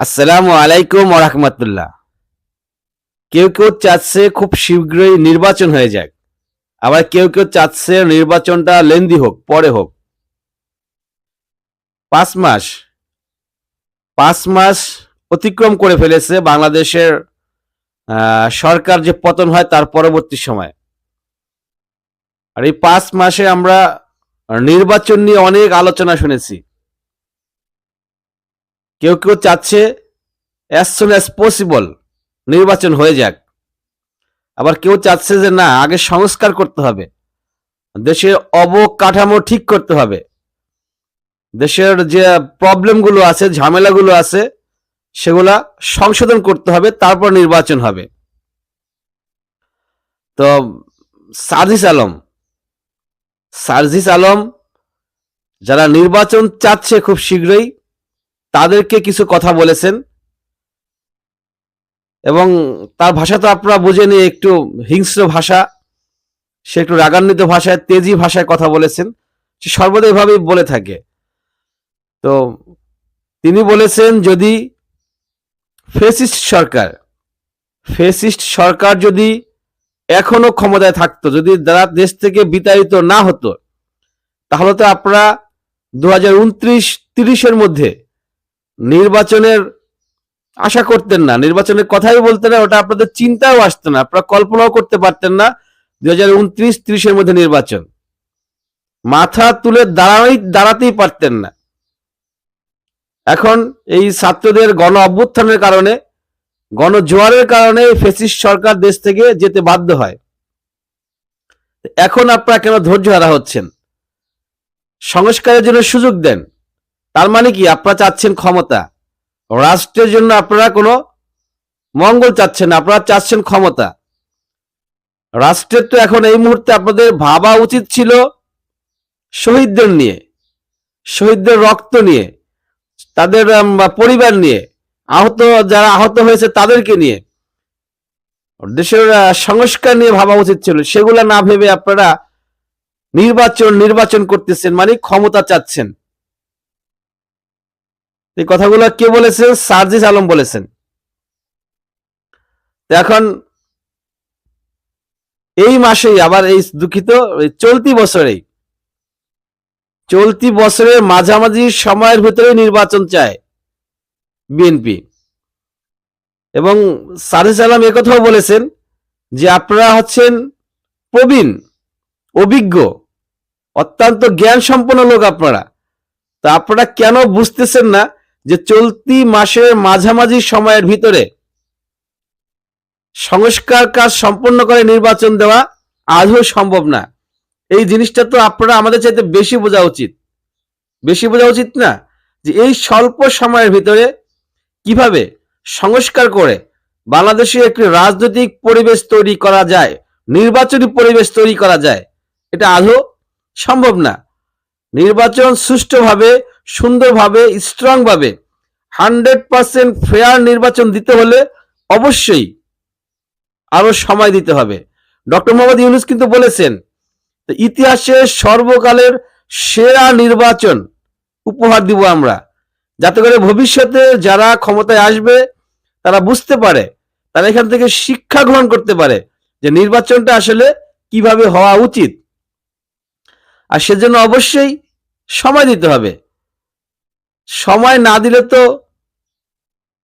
আসসালামু আলাইকুম রহমতুল্লাহ। কেউ কেউ চাচ্ছে খুব শীঘ্রই নির্বাচন হয়ে যাক। আবার কেউ কেউ চাচ্ছে নির্বাচনটা লেন্দি হোক, পরে হোক। পাঁচ মাস। পাঁচ মাস অতিক্রম করে ফেলেছে বাংলাদেশের সরকার যে পতন হয় তার পরবর্তী সময়। আর এই পাঁচ মাসে আমরা নির্বাচন নিয়ে অনেক আলোচনা শুনেছি। কেউ কেউ চাচ্ছে অ্যাজ সুন অ্যাজ পসিবল নির্বাচন হয়ে যাক। আবার কেউ চাচ্ছে যে না, আগে সংস্কার করতে হবে। দেশের অবকাঠামো ঠিক করতে হবে। দেশের যে প্রবলেমগুলো আছে, ঝামেলাগুলো আছে, সেগুলা সংশোধন করতে হবে, তারপর নির্বাচন হবে। তো সাজিস আলম, সার্জিস আলম যারা নির্বাচন চাচ্ছে খুব শীঘ্রই তাদেরকে কিছু কথা বলেছেন। এবং তার ভাষা তো আপনারা বুঝে একটু হিংস্র ভাষা, সে একটু রাগান্বিত ভাষায়, তেজি ভাষায় কথা বলেছেন, সে সর্বদা এভাবেই বলে থাকে। তো তিনি বলেছেন, যদি ফেসিস্ট সরকার ফেসিস্ট সরকার যদি এখনও ক্ষমতায় থাকতো, যদি তারা দেশ থেকে বিতাড়িত না হতো, তাহলে তো আপনারা দু হাজার উনত্রিশ তিরিশের মধ্যে নির্বাচনের আশা করতেন না, নির্বাচনের কথাই বলতেন না, ওটা আপনাদের চিন্তাও আসতো না, আপনারা কল্পনাও করতে পারতেন না দুই হাজার উনত্রিশ ত্রিশের মধ্যে নির্বাচন। মাথা তুলে দাঁড়াই, দাঁড়াতেই পারতেন না। এখন এই ছাত্রদের গণ অভ্যুত্থানের কারণে গণজোয়ারের কারণে ফেসিস্ট সরকার দেশ থেকে যেতে বাধ্য হয়। এখন আপনারা কেন ধৈর্য হারা হচ্ছেন? সংস্কারের জন্য সুযোগ দেন। তার মানে কি? আপনারা চাচ্ছেন ক্ষমতা। রাষ্ট্রের জন্য আপনারা কোনো মঙ্গল চাচ্ছেন আপনারা চাচ্ছেন ক্ষমতা। রাষ্ট্রের তো এখন এই মুহূর্তে আপনাদের ভাবা উচিত ছিল শহীদদের নিয়ে, শহীদদের রক্ত নিয়ে, তাদের পরিবার নিয়ে, আহত, যারা আহত হয়েছে তাদেরকে নিয়ে। দেশের সংস্কার নিয়ে ভাবা উচিত ছিল। সেগুলা না ভেবে আপনারা নির্বাচন নির্বাচন করতেছেন মানে ক্ষমতা চাচ্ছেন। এই কথাগুলো কে বলেছেন? সার্জিস আলম বলেছেন। এখন এই মাসেই আবার এই দুঃখিত চলতি বছরেই, চলতি বছরের মাঝামাঝি সময়ের ভিতরে নির্বাচন চায় বিএনপি। এবং সার্জিস আলম একথাও বলেছেন যে আপনারা হচ্ছেন প্রবীণ, অভিজ্ঞ, অত্যন্ত জ্ঞান সম্পন্ন লোক আপনারা। তা আপনারা কেন বুঝতেছেন না? যে চলতি মাসের মাঝামাঝি সময়ের ভিতরে সংস্কার কাজ সম্পন্ন করে নির্বাচন দেওয়া আদৌ সম্ভব না। এই জিনিসটা তো আপনারা আমাদের চাইতে বেশি বোঝা উচিত। বেশি বোঝা উচিত না যে এই স্বল্প সময়ের ভিতরে কীভাবে সংস্কার করে বাংলাদেশে একটি রাজনৈতিক পরিবেশ তৈরি করা যায়, নির্বাচনী পরিবেশ তৈরি করা যায়, এটা আদৌ সম্ভব না। নির্বাচন সুষ্ঠুভাবে সুন্দরভাবে স্ট্রংভাবে হান্ড্রেড পার্সেন্ট ফেয়ার নির্বাচন দিতে হলে অবশ্যই আরও সময় দিতে হবে। ডক্টর মোহাম্মদ ইউনুস কিন্তু বলেছেন ইতিহাসের সর্বকালের সেরা নির্বাচন উপহার দিব আমরা। যাতে করে ভবিষ্যতে যারা ক্ষমতায় আসবে, তারা বুঝতে পারে, তারা এখান থেকে শিক্ষা গ্রহণ করতে পারে যে নির্বাচনটা আসলে কীভাবে হওয়া উচিত। আর সেজন্য অবশ্যই সময় দিতে হবে। সময় না দিলে তো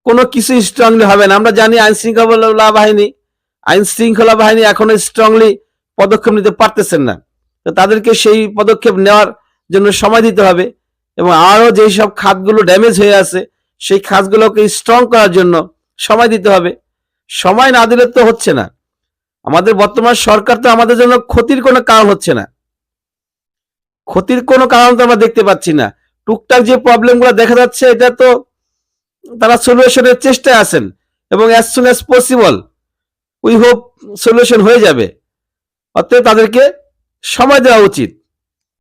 কোনো কিছু স্ট্রংলি হবে না। আমরা জানি আইন শৃঙ্খলা বাহিনী আইন শৃঙ্খলা বাহিনী এখনও স্ট্রংলি পদক্ষেপ নিতে পারতেছেন না। তো তাদেরকে সেই পদক্ষেপ নেওয়ার জন্য সময় দিতে হবে এবং আরও যেই সব খাতগুলো ড্যামেজ হয়ে আছে, সেই খাতগুলোকে স্ট্রং করার জন্য সময় দিতে হবে। সময় না দিলে তো হচ্ছে না। আমাদের বর্তমান সরকার তো আমাদের জন্য ক্ষতির কোনো কারণ হচ্ছে না। ক্ষতির কোনো কারণ তো আমরা দেখতে পাচ্ছি না। টুকটাক যে প্রবলেমগুলো দেখা যাচ্ছে, এটা তো তারা সলিউশনের চেষ্টায় আছেন এবং as soon as possible we hope solution হয়ে যাবে। অর্থাৎ তাদেরকে সময় দেওয়া উচিত।